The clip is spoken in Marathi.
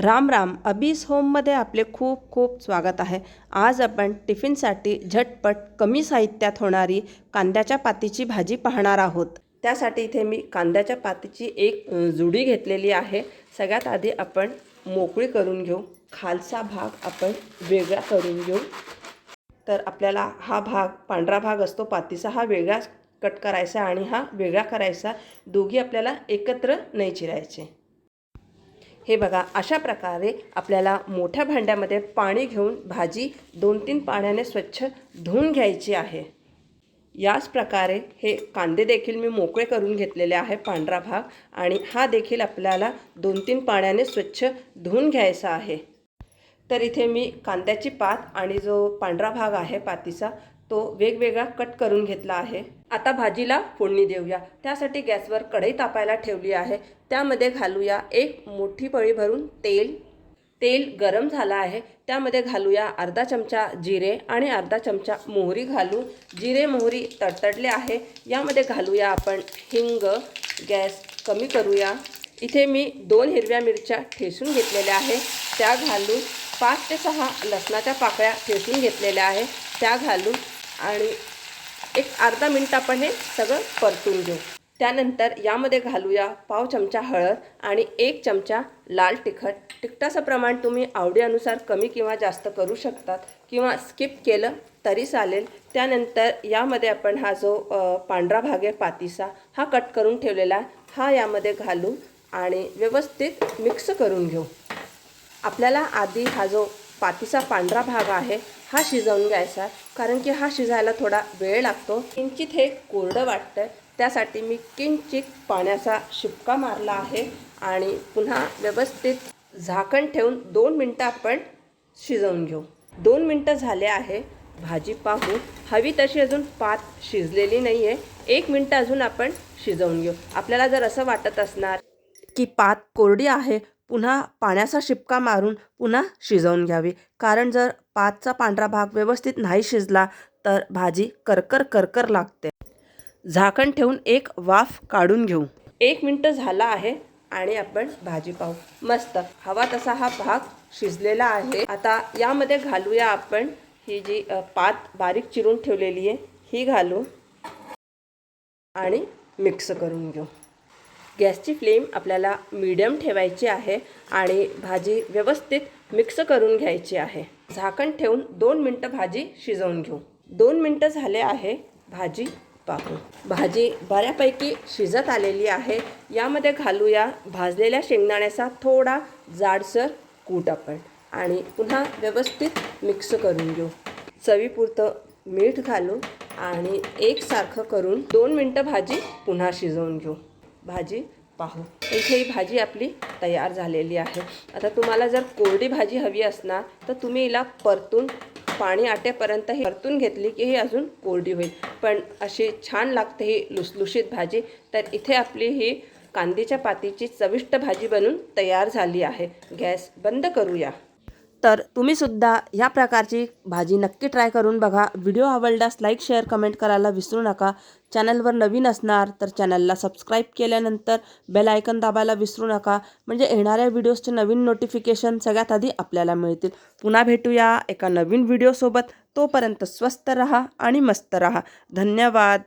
राम राम अबीस होममध्ये आपले खूप खूप स्वागत आहे. आज आपण टिफिनसाठी झटपट कमी साहित्यात होणारी कांद्याच्या पातीची भाजी पाहणार आहोत. त्यासाठी इथे मी कांद्याच्या पातीची एक जुडी घेतलेली आहे. सगळ्यात आधी आपण मोकळी करून घेऊ. खालचा भाग आपण वेगळा करून घेऊ. तर आपल्याला हा भाग पांढरा भाग असतो पातीचा हा वेगळा कट करायचा आणि हा वेगळा करायचा. दोघी आपल्याला एकत्र नाही चिरायचे हे बघा अशा प्रकारे आपल्याला मोठ्या भांड्यामध्ये पाणी घेऊन भाजी दोन तीन पाण्याने स्वच्छ धुवून घ्यायची आहे. याच प्रकारे हे कांदे देखील मी मोकळे करून घेतलेले आहे पांढरा भाग आणि हा देखील आपल्याला दोन तीन पाण्याने स्वच्छ धुवून घ्यायचा आहे. तर इथे मी कांद्याची पात आणि जो पांढरा भाग आहे पातीचा तो वेगवेगळा कट करून घेतला आहे. आता भाजीला फोडणी देऊया. त्यासाठी गॅसवर कढई तापायला ठेवली आहे. त्यामध्ये घालूया एक मोठी पळी भरून तेल. तेल गरम झालं आहे. त्यामध्ये घालूया अर्धा चमचा जिरे आणि अर्धा चमचा मोहरी घालू जिरे मोहरी तडतडले आहे. यामध्ये घालूया आपण हिंग. गॅस कमी करूया. इथे मी दोन हिरव्या मिरच्या ठेसून घेतलेल्या आहे. त्या घालून पाच ते सहा लसणाच्या पाकळ्या ठेसून घेतलेल्या आहे. त्या घालून आणि एक अर्धा मिनिट आपण हे सगळं परतून घेऊ. त्यानंतर यामध्ये घालूया पाव चमचा हळद आणि एक चमचा लाल तिखट. तिखटाचं प्रमाण तुम्ही आवडीनुसार कमी किंवा जास्त करू शकतात किंवा स्किप केलं तरी चालेल. त्यानंतर यामध्ये आपण हा जो पांढरा भाग आहे पातीचा हा कट करून ठेवलेला हा यामध्ये घालू आणि व्यवस्थित मिक्स करून घेऊ. आपल्याला आधी हा जो पातीचा पांढरा भाग आहे हा शिजवून घ्यायचा. कारण की हा शिजायला थोडा वेळ लागतो. किंचित हे कोरडं वाटतं त्यासाठी मी किंचित पाण्याचा शिपका मारला आहे. आणि पुन्हा व्यवस्थित झाकण ठेवून दोन मिनटं आपण शिजवून घेऊ. दोन मिनटं झाले आहे भाजी पाहू हवी तशी अजून पात शिजलेली नाही आहे एक मिनटं अजून आपण शिजवून घेऊ. आपल्याला जर असं वाटत असणार की पात कोरडी आहे पुन्हा पाण्याचा शिपका मारून पुन्हा शिजवून घ्यावी. कारण जर पातचा पांढरा भाग व्यवस्थित नाही शिजला तर भाजी करकर करकर लागते. झाकण ठेवून एक वाफ काढून घेऊ. एक मिनटं झाला आहे आणि आपण भाजी पाहू. मस्त. हवा तसा हा भाग शिजलेला आहे. आता यामध्ये घालूया आपण ही जी पात बारीक चिरून ठेवलेली आहे ही घालू आणि मिक्स करून घेऊ. गॅसची फ्लेम आपल्याला मीडियम ठेवायची आहे आणि भाजी व्यवस्थित मिक्स करून घ्यायची आहे. झाकण ठेवून दोन मिनटं भाजी शिजवून घेऊ. दोन मिनटं झाले आहे भाजी पाहू भाजी बऱ्यापैकी शिजत आलेली आहे. यामध्ये घालूया भाजलेल्या शेंगदाण्याचा थोडा जाडसर कूट आपण. आणि पुन्हा व्यवस्थित मिक्स करून घेऊ. चवीपुरतं मीठ घालू आणि एकसारखं करून दोन मिनटं भाजी पुन्हा शिजवून घेऊ. भाजी पाहू. इथे ही भाजी आपली तयार झालेली आहे. आता तुम्हाला जर कोरडी भाजी हवी असणार तर तुम्ही हिला परतून पाणी आटेपर्यंत ही परतून घेतली की ही अजून कोरडी होईल. पण अशी छान लागते ही लुसलुशीत भाजी. तर इथे आपली ही कांदीच्या पातीची चविष्ट भाजी बनून तयार झाली आहे. गॅस बंद करूया. तर तुम्ही सुद्धा ह्या प्रकारची भाजी नक्की ट्राय करून बघा. व्हिडिओ आवडल्यास लाईक शेअर कमेंट करायला विसरू नका. चॅनलवर नवीन असणार तर चॅनलला सबस्क्राईब केल्यानंतर बेल आयकन दाबायला विसरू नका. म्हणजे येणाऱ्या व्हिडिओजचे नवीन नोटिफिकेशन सगळ्यात आधी आपल्याला मिळतील. पुन्हा भेटूया एका नवीन व्हिडिओसोबत तोपर्यंत स्वस्त रहा आणि मस्त रहा. धन्यवाद.